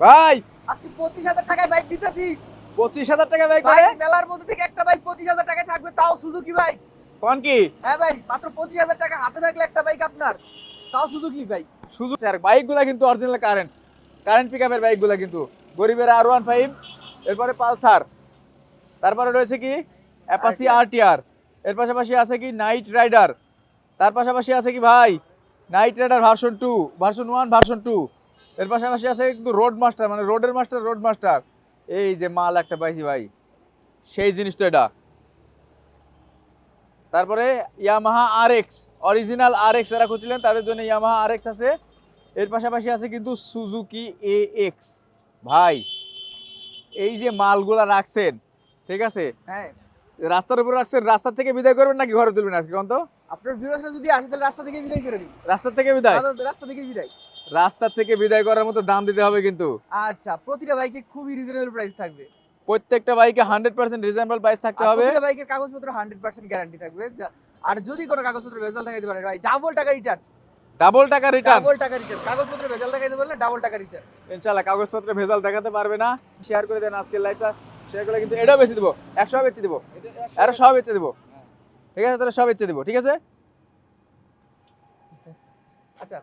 ভাই! আজকে পঁচিশ হাজার টাকায় বাইক দিতেছি। পঁচিশ হাজার টাকা বাইক ভাই করে মেলার মধ্যে থেকে একটা বাইক পঁচিশ হাজার টাকায় থাকবে তাও সুজুকি ভাই কোন কি? হ্যাঁ ভাই মাত্র পঁচিশ হাজার টাকা হাতে থাকলে একটা বাইক আপনার। তাও সুজুকি ভাই সুযোগ স্যার বাইকগুলা কিন্তু অরিজিনাল কারেন্ট কারেন্ট পিকআপের বাইকগুলা কিন্তু। গরিবের আর ওয়ান ফাইভ এরপরে পালসার। তারপরে রয়েছে কি? অ্যাপাসি আরটিআর এর পাশাপাশি আছে কি? নাইট রাইডার তার পাশাপাশি আছে কি ভাই? Knight Rider version two version one version two এর পাশাপাশি আছে কিন্তু রোড মাস্টার মানে রোডের মাস্টার রোড মাস্টার এই যে মাল একটা পাইছি ভাই সেই জিনিস তো এটা। তারপরে Yamaha R X original R X যারা খুঁজছিলেন তাদের জন্য ইয়ামাহা আর এক্স আছে। এর পাশাপাশি আছে কিন্তু সুজুকি এ এক্স ভাই এই যে মালগুলা রাখছেন ঠিক আছে? হ্যাঁ। রাস্তার উপর রাখছেন রাস্তা থেকে বিদায় করবেন নাকি ঘরে তুলবেন আজকে কোন তো আপনার ভিউয়ার্সরা যদি আসে তাহলে রাস্তা থেকে বিদায় করে দিন। রাস্তা থেকে বিদায়? রাস্তা থেকে বিদায়। রাস্তা থেকে বিদায় করার মতো দাম দিতে হবে কিন্তু। আচ্ছা প্রতিটা বাইকে খুবই রিজনেবল প্রাইস থাকবে। প্রত্যেকটা বাইকে হান্ড্রেড পার্সেন্ট রিজনেবল প্রাইস থাকতে হবে। প্রতিটা বাইকের কাগজপত্র হান্ড্রেড পার্সেন্ট গ্যারান্টি থাকবে আর যদি কোনো কাগজপত্র ভেজাল দেখাইতে পারে ভাই ডাবল টাকা রিটার্ন ডাবল টাকা রিটার্ন ডাবল টাকা রিটার্ন কাগজপত্র ভেজাল দেখাইতে পারলে ডাবল টাকা রিটার্ন ইনশাল্লাহ কাগজপত্রে ভেজাল দেখাতে পারবে না। শেয়ার করে দেন আজকের লাইভটা শেয়ার করে কিন্তু এটাও বেচে দিব। একশো বেচে দিব। আরও সব বেচে দিব। ঠিক আছে তাহলে সব বেচে দিব। ঠিক আছে? আচ্ছা।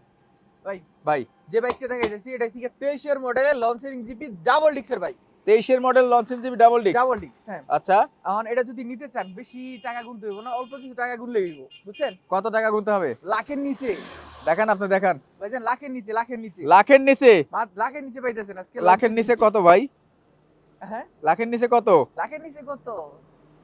ভাই ভাই যে বাইকটা দেখাইতেছি এটা থেকে তেইশের মডেলের লঞ্চিং জিপি ডাবল ডিক্সের বাইক। তেইশের মডেল লঞ্চেন জিবি ডাবল ডিস্ক ডাবল ডিক্স হ্যাঁ। আচ্ছা। এখন এটা যদি নিতে চান বেশি টাকা গুনতে হইব না অল্প কিছু টাকা গুনলে হইব বুঝছেন? কত টাকা গুনতে হবে? লাখের নিচে। দেখান আপনি দেখান। ভাইজান লাখের নিচে লাখের নিচে। লাখের নিচে? লাখের নিচে পাইতেছেন আজকে। লাখের নিচে কত ভাই? হ্যাঁ? লাখের নিচে কত? লাখের নিচে কত?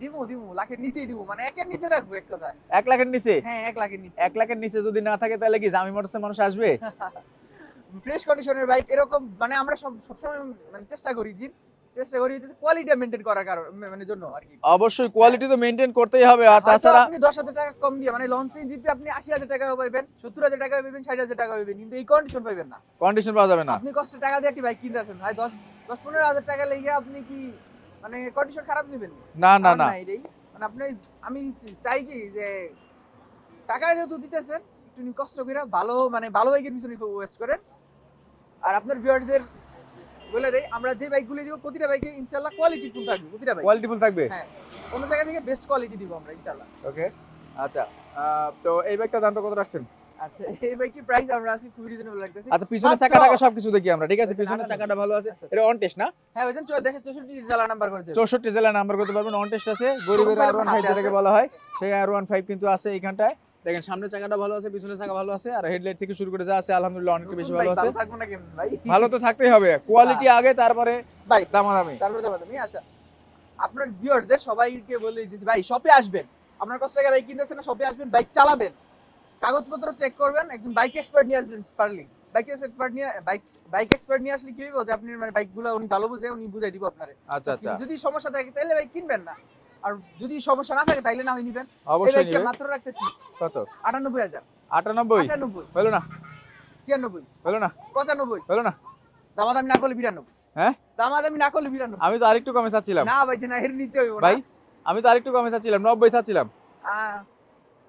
দিমু দিমু লাখের নিচেই দিমু মানে একের নিচে থাকব এক কথা এক লাখের নিচে? হ্যাঁ এক লাখের নিচে। এক লাখের নিচে যদি না থাকে তাহলে কি জামি মোটরসের মানুষ আসবে? ফ্রেশ কন্ডিশনের বাইক এরকম মানে আমরা সব সবসময় মানে চেষ্টা করি জি চেষ্টা করি কোয়ালিটি মেনটেন করার কারণ মানে জন্য আর কি। অবশ্যই কোয়ালিটি তো মেনটেন করতেই হবে আর তাছাড়া আপনি দশ হাজার টাকা কম দিয়ে মানে লঞ্চিং জিপি আপনি আশি হাজার টাকা পাইবেন সত্তর হাজার টাকা পাইবেন ষাট হাজার টাকা পাইবেন কিন্তু এই কন্ডিশন পাইবেন না। কন্ডিশন পাওয়া যাবে না। আপনি কষ্ট টাকা দিয়ে একটি বাইক কিনতেছেন ভাই দশ দশ পনেরো হাজার টাকা লেগে আপনি কি মানে কন্ডিশন খারাপ নেবেন না। না না মানে আপনি আমি চাই কি যে টাকা যেহেতু দিতেছেন একটু কষ্ট করে ভালো মানে ভালো বাইকের পিছনে ওয়েস্ট করেন। আর আপনার ভিউয়ারদের বলে দেই আমরা যে বাইকগুলো দিব প্রতিটা বাইকে ইনশাআল্লাহ কোয়ালিটি ফুল থাকবে প্রতিটা বাইক কোয়ালিটিফুল থাকবে? হ্যাঁ অন্য জায়গা থেকে বেস্ট কোয়ালিটি দিব আমরা ইনশাআল্লাহ। ওকে আচ্ছা তো এই ব্যাগটা দামটা কত রাখছেন? আচ্ছা এই বাইকটির প্রাইস আমরা আজকে খুবই রিজনেবল লাগতেছে। আচ্ছা পিছনে চাকা টাকা সবকিছু দেখি আমরা ঠিক আছে? পিছনে চাকাটা ভালো আছে। আচ্ছা। এটা অন টেস্ট না? হ্যাঁ ওই জন্য জেলা নাম্বার করে দেবো। জেলা নাম্বার করতে পারবেন অন টেস্ট আছে। গরিবের আর ওয়ান ফাইভ যেটাকে বলা হয় সেই আর ওয়ান ফাইভ কিন্তু আছে এইখানটায়। দেখেন সামনে চাকাটা ভালো আছে পিছনে চাকা ভালো আছে আর হেডলাইট থেকে শুরু করে যা আছে আলহামদুলিল্লাহ অনেক বেশি ভালো আছে। ভালো তো থাকতেই হবে কোয়ালিটি আগে তারপরে দামাদামি। আচ্ছা। আপনার ভিউয়ারদের সবাইকে বলে দিচ্ছি ভাই শপে আসবেন। আপনার কষ্ট টাকা বাইক কিনতেছেন না শপে আসবেন বাইক চালাবেন। কাগজপত্র চেক করবেন একজন বাইক এক্সপার্ট নিয়ে আসবেন পারলি। বাইক এক্সপার্ট নিয়ে বাইক বাইক এক্সপার্ট নিয়ে আসলে কি হইব যে আপনি মানে বাইকগুলো উনি ভালো বুঝে উনি বুঝাই দিব আপনারে। আচ্ছা আচ্ছা। যদি সমস্যা থাকে তাহলে বাইক কিনবেন না। আর যদি সমস্যা না থাকে তাইলে না হয় নিবেন। অবশ্যই বাইকটা নিবে মাত্র রাখতেছি। কত? আটানব্বই হাজার। আটানব্বই? আটানব্বই। হলো না। ছিয়ানব্বই। হলো না। পঁচানব্বই। হলো না। দামাদামি না করলে বিরানব্বই। হ্যাঁ? দামাদামি না করলে বিরানব্বই। আমি তো আরেকটু কমে চাচ্ছিলাম। না ভাই না এর নিচে হইব না। ভাই আমি তো আরেকটু কমে চাচ্ছিলাম নব্বই চাচ্ছিলাম। আহ,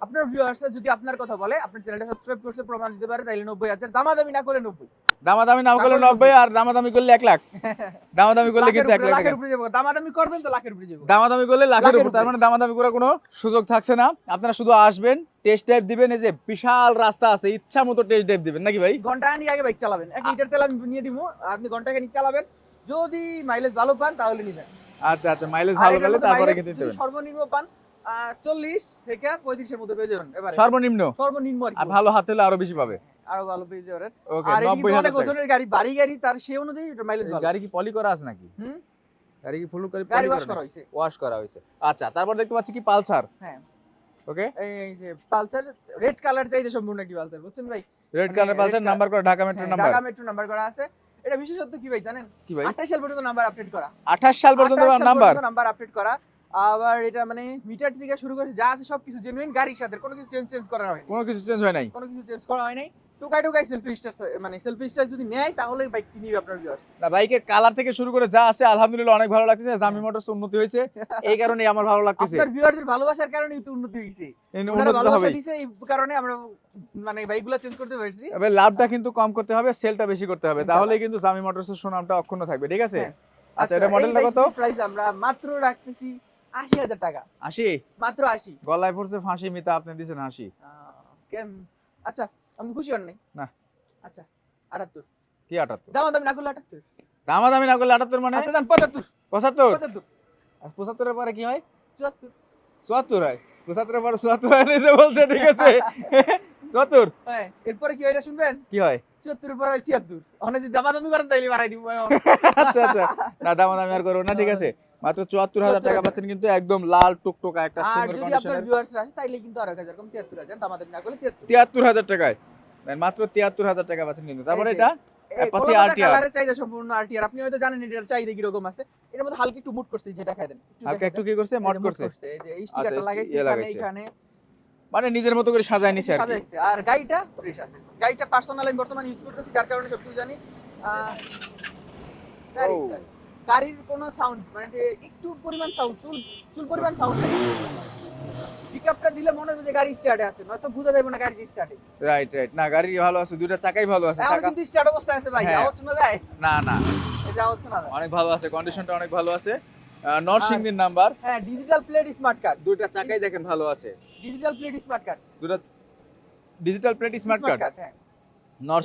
আপনার ভিউয়ার্স যদি আপনার কথা বলে আপনার চ্যানেলটা সাবস্ক্রাইব করতে প্রমাণ দিতে পারে তাইলে নব্বই হাজার। দামাদামি না করলে নব্বই। দামাদামি নাম করলে নব্বই আর দামাদামি করলে এক লাখ। দামাদামি করলে কিন্তু এক লাখ লাখের উপরে যাব। দামাদামি করবেন তো লাখের উপরে যাব। দামাদামি করলে লাখের উপর তার মানে দামাদামি করার কোনো সুযোগ থাকছে না। আপনারা শুধু আসবেন টেস্ট ড্রাইভ দিবেন এই যে বিশাল রাস্তা আছে ইচ্ছা মতো টেস্ট ড্রাইভ দিবেন নাকি ভাই? ঘণ্টা খানিক আগে বাইক চালাবেন। এক লিটার তেল আমি নিয়ে দিব আপনি ঘণ্টা খানিক চালাবেন। যদি মাইলেজ ভালো পান তাহলে নিবেন। আচ্ছা আচ্ছা মাইলেজ ভালো পেলে তারপরে কিন্তু সর্বনিম্ন পান চল্লিশ থেকে পঁয়ত্রিশের মধ্যে পেয়ে যাবেন এবারে। সর্বনিম্ন? সর্বনিম্ন আর ভালো হাত হলে আরও বেশি পাবে? আরও ভালো পেয়ে যাবেন। আর অনেক ওজনের গাড়ি বাড়ি গাড়ি তার সেই অনুযায়ী মাইলেজ ভালো। গাড়ি কি পলি করা আছে নাকি? হুম? গাড়ি কি ফুল করে গাড়ি ওয়াশ করা হয়েছে। ওয়াশ করা হয়েছে। আচ্ছা তারপর দেখতে পাচ্ছি কি পালসার? হ্যাঁ। ওকে? এই যে পালসার রেড কালার চাইতে সম্পূর্ণ একটি পালসার বুঝছেন ভাই? রেড মানে কালার পালসার নাম্বার করা ঢাকা মেট্রো হ্যাঁ, নাম্বার ঢাকা মেট্রো নাম্বার করা আছে। এটা বিশেষত্ব কি ভাই জানেন? কি ভাই? 28 সাল পর্যন্ত নাম্বার আপডেট করা। 28 সাল পর্যন্ত 28 নাম্বার নাম্বার আপডেট করা। আবার এটা মানে মিটার থেকে শুরু করে যা আছে সবকিছু জেনুইন গাড়ির সাথে কোনো কিছু চেঞ্জ চেঞ্জ করা হয়নি কোনো কিছু চেঞ্জ হয় নাই। কোনো কিছু চেঞ্জ করা হয় নাই। টোকাই টোকাই সেলফি স্টার মানে সেলফি স্টার যদি নেয় তাহলে বাইকটি নিবে আপনার ভিউয়ার্স না বাইকের কালার থেকে শুরু করে যা আছে আলহামদুলিল্লাহ অনেক ভালো লাগতেছে। জামি মোটরস উন্নতি হয়েছে। এই কারণে আমার ভালো লাগতেছে। আপনার ভিউয়ারদের ভালোবাসার কারণেই তো উন্নতি হয়েছে। ওনারা ভালোবাসা হবেই। দিছে এই কারণে আমরা মানে বাইকগুলো চেঞ্জ করতে পারছি। তবে লাভটা কিন্তু কম করতে হবে সেলটা বেশি করতে হবে। ইনশাআল্লাহ। তাহলে কিন্তু জামি মোটরসের সুনামটা অক্ষুণ্ণ থাকবে ঠিক আছে? হ্যাঁ। আচ্ছা এটা মডেলটা কত? প্রাইস আমরা মাত্র রাখতেছি আশি হাজার টাকা। আশি? মাত্র আশি। গলায় পড়ছে ফাঁসি মিতা আপনি কেন? আচ্ছা আমি খুশি হন নাই? না। আচ্ছা আটাত্তর। কি আটাত্তর? দাম দাম না করলে আটাত্তর? দামাদামি না করলে আটাত্তর মানে? আচ্ছা দাম পঁচাত্তর। পঁচাত্তর? পঁচাত্তর। আর পঁচাত্তরের পরে কি হয়? চুয়াত্তর। চুয়াত্তর হয়। পঁচাত্তরের পরে চুয়াত্তর হয় এসে বলছে ঠিক আছে। চুয়াত্তর? হ্যাঁ এরপরে কি হয় এটা শুনবেন? কি হয়? চুয়াত্তরের পরে ছিয়াত্তর। অনেক যদি দামাদামি করেন তাইলে বাড়াই দিব আচ্ছা আচ্ছা। না দামাদামি আর করব না ঠিক আছে। মাত্র চুয়াত্তর হাজার টাকা পাচ্ছেন কিন্তু একদম লাল টুকটুকা একটা আর যদি আপনার ভিউয়ার্সরা আসে তাইলে কিন্তু আরও এক হাজার কম তিয়াত্তর হাজার দামাদামি না করলে তিয়াত্তর। তিয়াত্তর হাজার টাকায়। দেন মাত্র তিয়াত্তর হাজার টাকা পাচ্ছেন কিন্তু। তারপরে এটা কালারের চাহিদা সম্পূর্ণ আরটিআর আপনি হয়তো জানেন এটার চাহিদা কীরকম আছে। এটার মধ্যে হালকা একটু মুট করছে যে দেখায় দেন। হালকা একটু কি করছে? মড করছে। এই যে এই স্টিকারটা আচ্ছা, লাগাইছে ইয়ে এখানে এখানে। মানে নিজের মতো করে সাজায় নিছে আর সাজাইছে। আর গাড়িটা ফ্রেশ আছে। গাড়িটা পার্সোনাল আমি বর্তমানে ইউজ করতেছি যার কারণে সবকিছু জানি। আহ। গাড়ির কোনো সাউন্ড মানে একটু পরিমাণ সাউন্ড চুল চুল পরিমাণ সাউন্ড পিকআপটা দিলে মনে হবে যে গাড়ি স্টার্টে আছে নয়তো বুঝা যাবে না গাড়ি স্টার্টে রাইট রাইট না গাড়ি ভালো আছে দুইটা চাকাই ভালো আছে চাকা কিন্তু স্টার্ট অবস্থায় আছে ভাই হ্যাঁ। আওয়াজ শোনা যায়? না না। এই যে আওয়াজ শোনা যায়। অনেক ভালো আছে কন্ডিশনটা অনেক ভালো আছে। নর্থ আর- সিংদির নাম্বার হ্যাঁ ডিজিটাল প্লেট স্মার্ট কার্ড দুইটা চাকাই দেখেন ভালো আছে। ডিজিটাল প্লেট স্মার্ট কার্ড দুটো digital plate smart card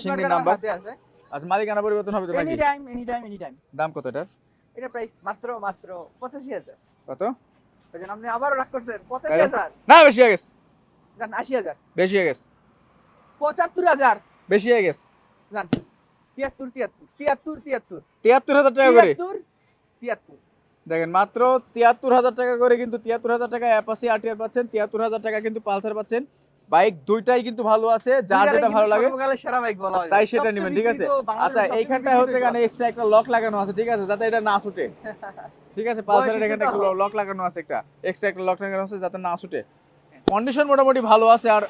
smart number আছে। আচ্ছা মালিকানা পরিবর্তন হবে তো any time any time any time দাম কত এটার? এটা প্রাইস মাত্র মাত্র পঁচাশি হাজার। কত? আপনি আবারও রাগ করছেন পঁচাশি হাজার। না বেশি হয়ে গেছে। জান আশি হাজার। বেশি হয়ে গেছে। পঁচাত্তর হাজার। বেশি হয়ে গেছে। জান তিয়াত্তর তিয়াত্তর তিয়াত্তর তিয়াত্তর। তিয়াত্তর হাজার টাকা করে। তিয়াত্তর দেখেন মাত্র তিয়াত্তর হাজার টাকা করে কিন্তু তিয়াত্তর হাজার টাকা অ্যাপাসি আরটিআর পাচ্ছেন তিয়াত্তর হাজার টাকা কিন্তু পালসার পাচ্ছেন। বাইক দুইটাই কিন্তু ভালো আছে যার যেটা ভালো লাগে। সেরা বাইক বলা হয়। তাই সেটা নেবেন ঠিক আছে? আচ্ছা এইখানটায় হচ্ছে এখানে এক্সট্রা একটা লক লাগানো আছে ঠিক আছে? যাতে এটা না ছুটে। ঠিক আছে পালসারের এখানে তো। লক লাগানো আছে একটা এক্সট্রা একটা লক লাগানো আছে যাতে না ছুটে। কন্ডিশন মোটামুটি ভালো আছে আর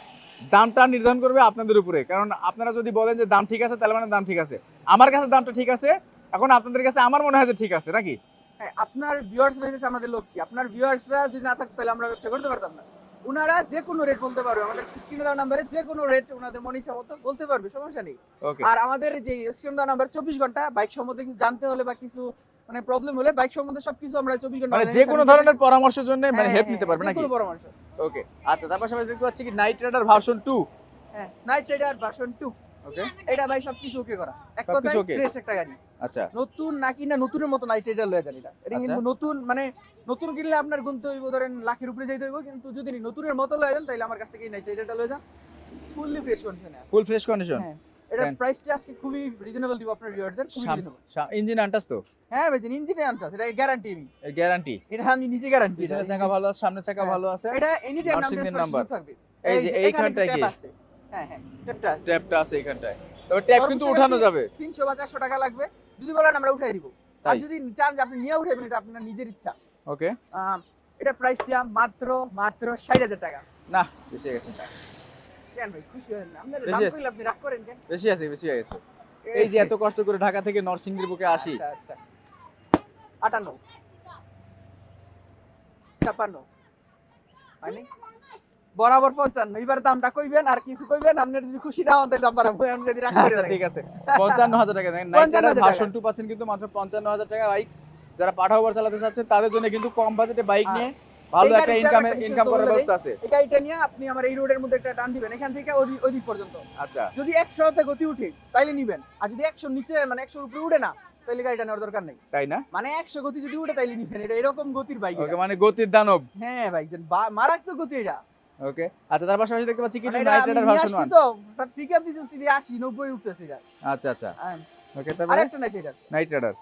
দামটা নির্ধারণ করবে আপনাদের উপরে। কারণ আপনারা যদি বলেন যে দাম ঠিক আছে তাহলে মানে দাম ঠিক আছে। আমার কাছে দামটা ঠিক আছে এখন আপনাদের কাছে আমার মনে হয় যে ঠিক আছে নাকি? হ্যাঁ, আপনার ভিউয়ার্স আমাদের লক্ষ্মী। আপনার ভিউয়ার্সরা যদি না থাকতো তাহলে আমরা ব্যবসা করতে পারতাম না। ওনারা যে কোনো রেট বলতে পারবে। আমাদের স্ক্রিনে দেওয়া নাম্বারে যে কোনো রেট ওনাদের মনে ইচ্ছা মতো বলতে পারবে সমস্যা নেই। আর আমাদের যে স্ক্রিন দেওয়া নাম্বার চব্বিশ ঘণ্টা বাইক সম্বন্ধে কিছু জানতে হলে বা কিছু মানে প্রবলেম হলে বাইক সম্বন্ধে সবকিছু আমরা চব্বিশ ঘণ্টা মানে যে কোনো ধরনের পরামর্শের জন্য হ্যাঁ, মানে হেল্প হ্যাঁ, নিতে পারবে নাকি? পরামর্শ। ওকে আচ্ছা তার পাশাপাশি দেখতে পাচ্ছি কি নাইট রাইডার ভার্সন টু হ্যাঁ Knight Rider version two okay? এটা ভাই সবকিছু ওকে করা। এক কথায় ফ্রেশ একটা গাড়ি। আচ্ছা। নতুন নাকি না নতুনের মতো নাইট রাইডার লয়ে যান এটা। এটা আচ্ছা। কিন্তু নতুন মানে নতুন কিনলে আপনার গুনতে হইব ধরেন লাখের উপরে যাইতে হইব কিন্তু যদি নতুনের মতো লয়ে যান তাহলে আমার কাছ থেকে নাইট রাইডারটা লয়ে যান। ফুললি ফ্রেশ কন্ডিশনে ফুল ফ্রেশ কন্ডিশন হ্যাঁ। এটার প্রাইসটা আজকে খুবই রিজনেবল দিব আপনার ভিউয়ারদের খুবই রিজনেবল ইঞ্জিন আনটাস তো? হ্যাঁ ভাই ইঞ্জিনে আনতে এটা গ্যারান্টি আমি। এর গ্যারান্টি এটা আমি নিজে গ্যারান্টি পিছনের চাকা ভালো আছে সামনের চাকা হ্যাঁ। ভালো আছে? এটা এনি টাইম নাম Nursing ট্রান্সফার number। সুযোগ থাকবে। এই যে এইখানটায় কি? আছে। হ্যাঁ হ্যাঁ ট্যাপটা আছে। ট্যাপটা আছে এইখানটায় তবে ট্যাপ কিন্তু যাবে। 300 বা 400 টাকা লাগবে। যদি বলেন আমরা উঠাই দিব। আর যদি চান যে আপনি নিয়ে এটা আপনার নিজের ইচ্ছা। ওকে এটা প্রাইসটা মাত্র মাত্র 60000 টাকা। না বেশি গেছে। কেন ভাই খুশি হন আপনার দাম কইলে আপনি রাগ করেন কেন? বেশি আছে বেশি হয়ে গেছে। এই যে এত কষ্ট করে ঢাকা থেকে নরসিংদীর বুকে আসি। আচ্ছা আচ্ছা। 58 56 মানে বরাবর পঞ্চান্ন। এবার দামটা কইবেন আর কিছু কইবেন আপনার যদি খুশি না হন তাহলে দাম বাড়াবো। আমি যদি আচ্ছা ঠিক আছে। পঞ্চান্ন হাজার টাকা দেখেন নাইট 55,000 ভার্সন টু পাচ্ছেন কিন্তু মাত্র পঞ্চান্ন হাজার টাকা। বাইক যারা পাঠাও ওভার চালাতে চাচ্ছেন তাদের জন্য কিন্তু কম বাজেটে বাইক নিয়ে ভালো একটা ইনকামের ইনকাম করার ব্যবস্থা আছে। এটা এটা নিয়ে আপনি আমার এই রোডের মধ্যে একটা টান দিবেন। এখান থেকে ওই ওই দিক পর্যন্ত। আচ্ছা। যদি একশো তে গতি উঠে তাইলে নিবেন। আর যদি একশো নিচে মানে একশোর উপরে উঠে না তাইলে গাড়িটা নেওয়ার দরকার নেই। তাই না? মানে একশো গতি যদি উঠে তাইলে নিবেন। এটা এরকম গতির বাইক ওকে মানে গতির দানব। হ্যাঁ ভাই মারাত্মক গতি এটা। ওকে? আচ্ছা তার পাশাপাশি দেখতে পাচ্ছি কি নাইট রাইডার ভার্সন আসছি ওয়ান তো পিক আপ দিচ্ছে সিধে আশি নব্বই উঠতেছে এটা। আচ্ছা আচ্ছা। ওকে তারপরে? আরেকটা নাইট রাইডার নাইট রাইডার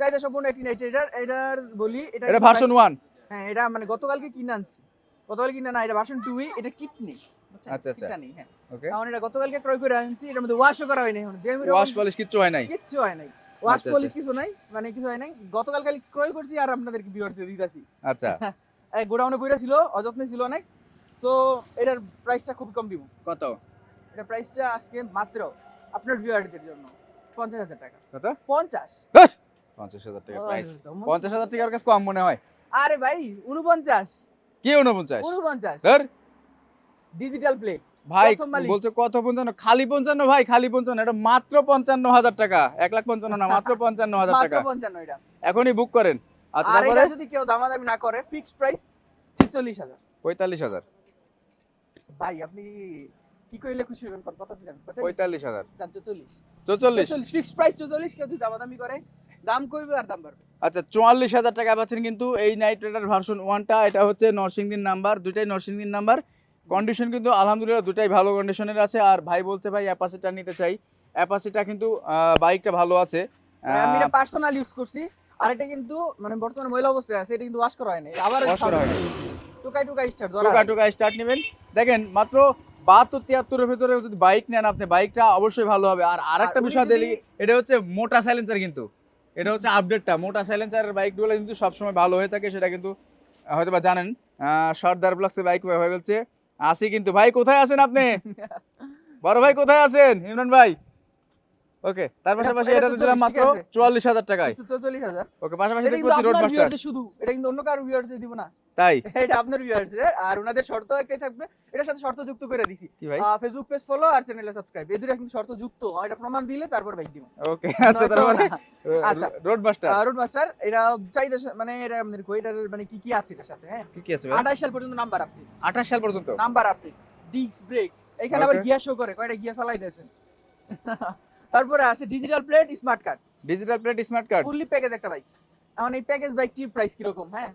চাহিদা সম্পূর্ণ একটি নাইট রাইডার এটার বলি এটা এটা ভার্সন ওয়ান হ্যাঁ এটা মানে গতকালকে কিনে আনছি। গতকাল কিনে না এটা ভার্সন টু এটা কিট নেই আচ্ছা, আচ্ছা। হ্যাঁ। ওকে। কারণ এটা গতকালকে ক্রয় করে আনছি এটার মধ্যে ওয়াশও করা হয়নি এখন। ওয়াশ পলিশ কিচ্ছু হয় নাই? কিচ্ছু হয় নাই। ওয়াশ আচ্ছা, পলিশ কিছু নাই মানে কিছু হয় নাই। গতকাল ক্রয় করছি আর আপনাদেরকে বিয়ার দিয়ে দিতেছি। আচ্ছা। গোডাউনে পড়ে ছিল অযত্নে ছিল অনেক। তো এটার প্রাইসটা খুব কম দিব। কত? এটা প্রাইসটা আজকে মাত্র আপনার ভিউয়ারদের জন্য পঞ্চাশ হাজার টাকা। কত? পঞ্চাশ। পঞ্চাশ হাজার টাকা প্রাইস পঞ্চাশ হাজার টাকার কাছে কম মনে হয়। আরে ভাই উনপঞ্চাশ কি উনপঞ্চাশ উনপঞ্চাশ স্যার ডিজিটাল প্লেট ভাই বলছো কত পঞ্চান্ন? খালি পঞ্চান্ন ভাই খালি পঞ্চান্ন। এটা মাত্র পঞ্চান্ন হাজার টাকা। এক লাখ পঞ্চান্ন না মাত্র পঞ্চান্ন হাজার মাত্র টাকা। পঞ্চান্ন এটা। এখনই বুক করেন। আর এটা যদি কেউ দামাদামি না করে ফিক্সড প্রাইস ছিচল্লিশ হাজার। পঁয়তাল্লিশ হাজার। ভাই আপনি কি কইলে খুশি হবেন দিলেন পঁয়তাল্লিশ? হাজার। চল্লিশ চৌচল্লিশ। প্রাইস চল্লিশ কেউ যদি দামাদামি করে দাম কইবে আর দাম বাড়বে। আচ্ছা চুয়াল্লিশ হাজার টাকা পাচ্ছেন কিন্তু এই নাইট রাইডার ভার্সন ওয়ানটা এটা হচ্ছে নরসিংদীর নাম্বার দুটাই নরসিংদীর নাম্বার। কন্ডিশন কিন্তু আলহামদুলিল্লাহ দুটাই ভালো কন্ডিশনের আছে। আর ভাই বলছে ভাই অ্যাপাসিটা নিতে চাই। অ্যাপাসিটা কিন্তু বাইকটা ভালো আছে। আমি পার্সোনাল ইউজ করছি। আর এটা কিন্তু মানে বর্তমানে মহিলা অবস্থায় আছে এটা কিন্তু ওয়াশ করা হয়নি। আবার Wash করা হয়নি। টুকাই টুকাই স্টার্ট ধরা টোকা টোকা স্টার্ট নেবেন। দেখেন মাত্র বাহাত্তর তিয়াত্তরের ভিতরে যদি বাইক নেন আপনি বাইকটা অবশ্যই ভালো হবে। আর আরেকটা বিষয় দিলি এটা হচ্ছে মোটা সাইলেন্সার কিন্তু। এটা হচ্ছে আপডেটটা মোটা সাইলেন্সারের বাইকগুলো কিন্তু সবসময় ভালো হয়ে থাকে সেটা কিন্তু হয়তো বা জানেন। সর্দার ব্লকসে বাইক হয়ে বলছে আসি কিন্তু। ভাই কোথায় আছেন আপনি? বড় ভাই কোথায় আছেন? ইমরান ভাই। ওকে তার পাশাপাশি এটা দিলাম মাত্র ঠিক আছে। চুয়াল্লিশ হাজার টাকায়। চল্লিশ হাজার। ওকে পাশাপাশি দেখতে রোড মাস্টার শুধু এটা কিন্তু অন্য কারও ভিউয়ারদের দিব না। তাই? এটা আপনার ভিউয়ারদের আর ওনাদের শর্ত একটাই থাকবে এটার সাথে শর্ত যুক্ত করে দিছি। ফেসবুক পেজ ফলো আর চ্যানেলে সাবস্ক্রাইব এই দুটো কিন্তু শর্ত যুক্ত। এটা প্রমাণ দিলে তারপর বাইক দিব। ওকে আচ্ছা তারপরে আচ্ছা। রোড মাস্টার রোড মাস্টার এটা চাইতে মানে এটা আমাদের কই মানে কি কি আছে এটার সাথে হ্যাঁ? কি কি আছে ভাই? আঠাশ সাল পর্যন্ত নাম্বার আপনি আঠাশ সাল পর্যন্ত? নাম্বার আপনি ডিস্ক ব্রেক এখানে আবার. গিয়ার শো করে কয়টা গিয়ার ফেলাই দিয়েছেন? তারপরে আছে digital plate smart card digital plate smart card fully package একটা বাইক এখন এই প্যাকেজ বাইকটির প্রাইস কীরকম হ্যাঁ?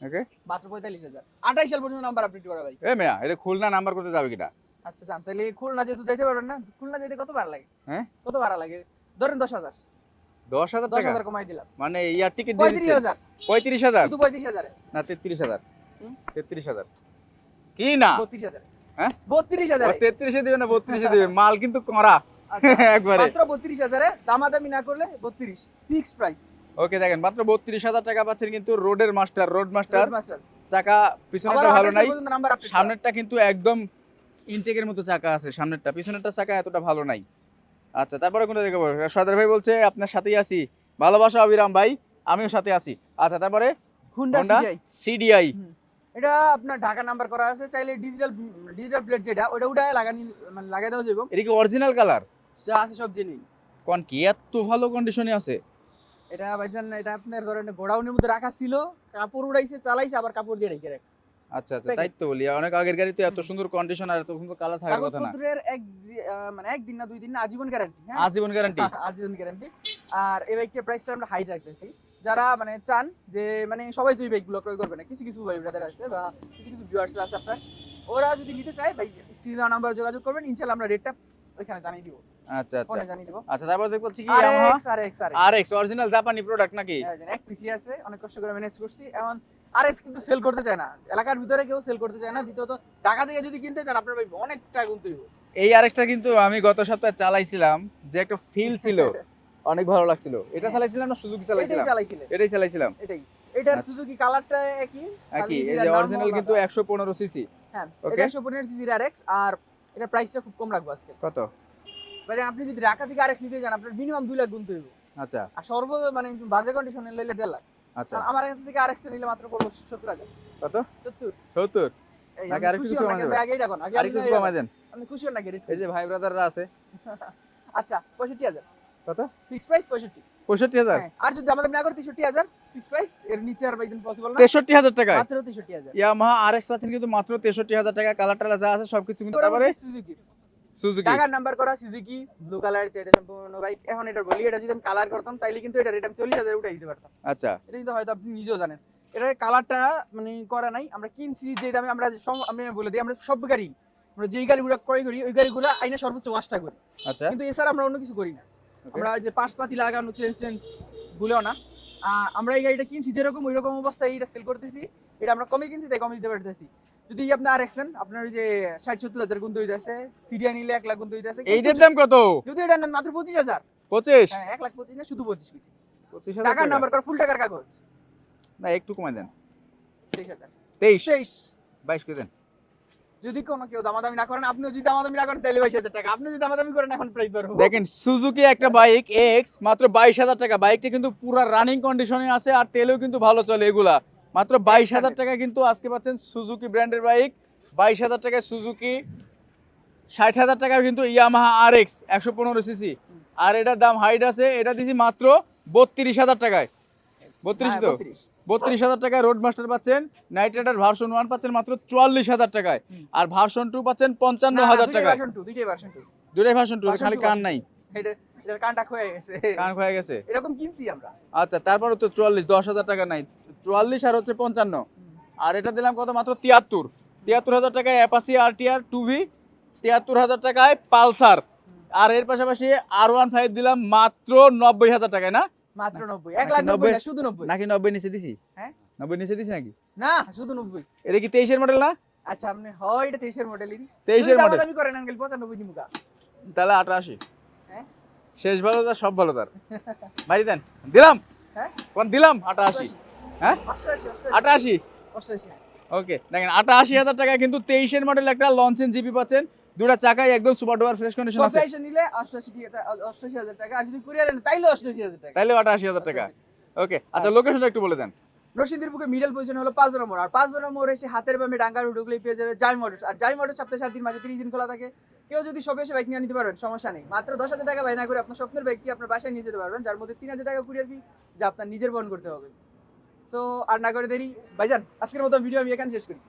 ওকে মাত্র পঁয়তাল্লিশ হাজার। আঠাইশ সাল পর্যন্ত নাম্বার আপডেট করা বাইক এ মেয়া এটা খুলনা নাম্বার করতে যাবে কিটা? আচ্ছা জান তাহলে খুলনা যেহেতু যাইতে পারবেন না খুলনা যেতে কত ভাড়া লাগে? হ্যাঁ? কত ভাড়া লাগে? ধরেন দশ হাজার। দশ হাজার দশ টাকা? হাজার কমাই দিলাম। মানে ইয়ার টিকিট পঁয়ত্রিশ হাজার। পঁয়ত্রিশ হাজার? শুধু পঁয়ত্রিশ হাজারে। না তেত্রিশ হাজার? তেত্রিশ হাজার। কি না? বত্রিশ হাজারে। হ্যাঁ? বত্রিশ হাজারে। তেত্রিশে দিবে না বত্রিশে দিবে। মাল কিন্তু করা। একবারে। মাত্র বত্রিশ হাজারে দামাদামি না করলে বত্রিশ ফিক্স প্রাইস ওকে দেখেন মাত্র বত্রিশ হাজার টাকা পাচ্ছেন কিন্তু রোডের মাস্টার রোড মাস্টার। মাস্টার। চাকা আবার ভালো নাই। সামনেরটা কিন্তু একদম ইনটেকের মতো চাকা আছে সামনেরটা। পিছনেরটা চাকা এতটা ভালো নাই। আচ্ছা তারপরে কোনটা দেখাবো? সদর ভাই বলছে আপনার সাথেই আছি। ভালোবাসা অবিরাম ভাই আমিও সাথে আছি। আচ্ছা তারপরে হোন্ডা সিডিআই এটা আপনার ঢাকা নাম্বার করা আছে চাইলে ডিজিটাল ডিজিটাল প্লেট যেটা ওটা উঠায় লাগানি মানে লাগাই দেওয়া যাবে। এটা কি অরিজিনাল কালার যা আছে সব জেনুইন কোন কি? এত ভালো কন্ডিশনে আছে। এটা ভাইজান এটা আপনার গোডাউনের মধ্যে রাখা ছিল কাপড় উড়াইছে চালাইছে আবার কাপড় দিয়ে রেখে রাখছে। আচ্ছা আচ্ছা তাই তো বলি অনেক আগের গাড়িতে এত সুন্দর কন্ডিশন আর এত সুন্দর কালার থাকার কথা না। কাগজপত্রের এক মানে একদিন না দুই দিন না আজীবন গ্যারান্টি হ্যাঁ? আজীবন গ্যারান্টি আজীবন গ্যারান্টি আর এই বাইকটার প্রাইসটা আমরা হাই রাখতেছি। যারা মানে চান যে মানে সবাই তো এই বাইকগুলো ক্রয় করবে না কিছু কিছু ভাই ব্রাদার আছে বা কিছু কিছু ভিউয়ার্স আছে আপনার ওরা যদি নিতে চায় ভাই স্ক্রিনে দেওয়া নাম্বারে যোগাযোগ করবেন ইনশাআল্লাহ আমরা রেটটা ওইখানে জানিয়ে দিব। আচ্ছা আচ্ছা। জানিয়ে দিব। আচ্ছা তারপর দেখতে পাচ্ছি কি আর Yamaha X R X R R X original জাপানি প্রোডাক্ট নাকি? এক পিসি আছে অনেক কষ্ট করে ম্যানেজ করছি। এখন আর কিন্তু সেল করতে চায় না। এলাকার ভিতরে কেউ সেল করতে চায় না। দ্বিতীয়ত ঢাকা থেকে যদি কিনতে চান আপনার ভাই অনেক টাকা গুনতে হইব। এই আরেকটা কিন্তু আমি গত সপ্তাহে চালাইছিলাম যে একটা ফিল ছিল। অনেক ভালো লাগছিল। এটা চালাইছিলাম না সুজুকি এটাই চালাইছিলাম এটাই চালাইছিলাম। এটাই। এটার আচ্ছা। সুজুকি কালারটা একই একই। এই যে অরিজিনাল কিন্তু একশো পনেরো সিসি হ্যাঁ এটা একশো পনেরো সিসির আর এক্স আর এটা প্রাইসটা খুব কম রাখব আজকে। কত? মানে আপনি যদি ঢাকা থেকে আর এক্স নিতে চান আপনার মিনিমাম দুই লাখ গুনতে হইব। আচ্ছা। আর সর্ব মানে বাজে কন্ডিশনে লইলে দেড় লাখ। আচ্ছা। আমার কাছ থেকে আর এক্সটা নিলে মাত্র পড়ব সত্তর হাজার। কত? সত্তর। সত্তর? আরেকটু কিছু হন কমানো আগেই রাখুন আগে আর কিছু কমাই দেন। আপনি খুশি হন নাকি? এই যে ভাই ব্রাদাররা আছে। আচ্ছা পঁয়ষট্টি হাজার। কত? ফিক্স প্রাইস পঁয়ষট্টি। পঁয়ষট্টি হাজার? হ্যাঁ, আর যদি আমাদের না করে তেষট্টি হাজার ফিক্স প্রাইস এর নিচে আর বাইদিন পসিবল না তেষট্টি হাজার টাকায়? মাত্র তেষট্টি হাজার। ইয়ামাহা আর এক্স পাচ্ছেন কিন্তু মাত্র তেষট্টি হাজার টাকা কালার টালা যা আছে সবকিছু কিন্তু তারপরে সুজুকি টাকার নাম্বার করা সুজুকি ব্লু কালার চাইতে সম্পূর্ণ বাইক এখন এটা বলি এটা যদি আমি কালার করতাম তাইলে কিন্তু এটা রেট আমি চল্লিশ হাজার উঠে দিতে পারতাম। আচ্ছা। এটা কিন্তু হয়তো আপনি নিজেও জানেন। এটা কালারটা মানে করা নাই। আমরা কিনছি যে দামে আমরা আমি বলে দিই আমরা সব গাড়ি আমরা যেই গাড়িগুলো ক্রয় করি ওই গাড়িগুলো আইনে সর্বোচ্চ ওয়াশটা করি। আচ্ছা। কিন্তু এছাড়া আমরা অন্য কিছু করি না। আমরা যে পাশপাতি লাগানো চেঞ্জ চেঞ্জ ভুলেও না। আমরা এই গাড়িটা কিনছি যেরকম ওই রকম অবস্থায় এটা সেল করতেছি। এটা আমরা কমে কিনছি তাই কমে দিতে পারতেছি। যদি আপনি আর এক্সেন আপনার ওই যে ষাট সত্তর হাজার গুণ হইতে আছে সিডিআই নিলে এক লাখ গুণ হইতে আছে এইটার দাম কত? যদি এটা নেন মাত্র পঁচিশ হাজার। পঁচিশ? হ্যাঁ এক লাখ পঁচিশ না শুধু পঁচিশ পঁচিশ টাকার টাকা? নাম্বার করা ফুল টাকার কাগজ। না একটু কমাই দেন। তেইশ হাজার। তেইশ? তেইশ। বাইশ করে দেন। যদি কোনো কেউ দামাদামি না করেন আপনিও যদি দামাদামি না করেন তাহলে বাইশ হাজার টাকা। আপনি যদি দামাদামি করেন এখন প্রাইস পারব দেখেন সুজুকি একটা বাইক এক্স মাত্র বাইশ হাজার টাকা। বাইকটা কিন্তু পুরো রানিং কন্ডিশনে আছে আর তেলেও কিন্তু ভালো চলে এগুলা। মাত্র বাইশ হাজার টাকা কিন্তু আজকে পাচ্ছেন সুজুকি ব্র্যান্ডের বাইক বাইশ হাজার টাকায় সুজুকি ষাট হাজার টাকা কিন্তু ইয়ামাহা আর এক্স একশো পনেরো সিসি আর এটার দাম হাইট আছে এটা দিছি মাত্র বত্রিশ হাজার টাকায়। বত্রিশ হ্যাঁ, তো? বত্রিশ। হাজার টাকায় রোড মাস্টার পাচ্ছেন নাইট রাইডার ভার্সন ওয়ান পাচ্ছেন মাত্র চুয়াল্লিশ হাজার টাকায়। আর ভার্সন টু পাচ্ছেন পঞ্চান্ন হাজার টাকায়। two। দুটাই ভার্সন টু খালি কান নাই। এটা- এটার কানটা ক্ষয়ে গেছে। কান হয়ে গেছে? এরকম কিনছি আমরা। আচ্ছা তারপরে তো চুয়াল্লিশ দশ হাজার টাকা নাই। চুয়াল্লিশ আর হচ্ছে পঞ্চান্ন। আর এটা দিলাম কত? মাত্র তিয়াত্তর। তিয়াত্তর হাজার টাকায় Apache R TR two V তিয়াত্তর হাজার টাকায় পালসার আর এর পাশাপাশি আর ওয়ান ফাইভ দিলাম মাত্র নব্বই হাজার টাকায় না? মাত্র নব্বই। এক লাখ নব্বই? শুধু নব্বই। নাকি নব্বই নিচে দিছি? হ্যাঁ? নব্বই নিচে দিছি নাকি? না শুধু নব্বই। এটা কি তেইশের মডেল না? আচ্ছা আপনি হয় এটা তেইশের মডেলই তেইশের মডেল দামাদামি করেন আঙ্কেল পঁচানব্বই নিমুকা তাহলে আটাশি? শেষ ভালো তার সব ভালো তার। বাড়ি দেন। দিলাম। হ্যাঁ? কোন দিলাম? আটাশি। হ্যাঁ? আটাশি? ওকে দেখেন আটাশি হাজার টাকা কিন্তু তেইশের মডেল একটা লঞ্চেন জিপি পাচ্ছেন। দুটা চাকাই একদম সুপার ডুপার ফ্রেশ কন্ডিশন আছে। এসে নিলে অষ্টআশি অষ্টআশি হাজার টাকা। আর যদি কুরিয়ারে নেন তাইলে অষ্টআশি হাজার টাকা। তাইলে আটাশি হাজার টাকা। ওকে আচ্ছা লোকেশনটা একটু বলে দেন। রশিদের বুকে মিডল পজিশন হলো পাঁচ নম্বর। আর পাঁচ নম্বর এসে হাতের বামে ডাঙ্গার ঢুকলেই পেয়ে যাবে জাই মোটরস আর জাই মোটরস সপ্তাহে সাত দিন, মাসে তিরিশ দিন খোলা থাকে। কেউ যদি সবে এসে বাইক নিয়ে নিতে পারবেন সমস্যা নেই। মাত্র দশ হাজার টাকা বাইনা করে আপনার স্বপ্নের বাইকটি আপনার বাসায় নিয়ে যেতে পারবেন? যার মধ্যে তিন হাজার টাকা কুরিয়ার যা আপনার নিজের বহন করতে হবে। সো আর না করে দেরি। ভাইজান, আজকের মতো ভিডিও আমি এখানে শেষ করি।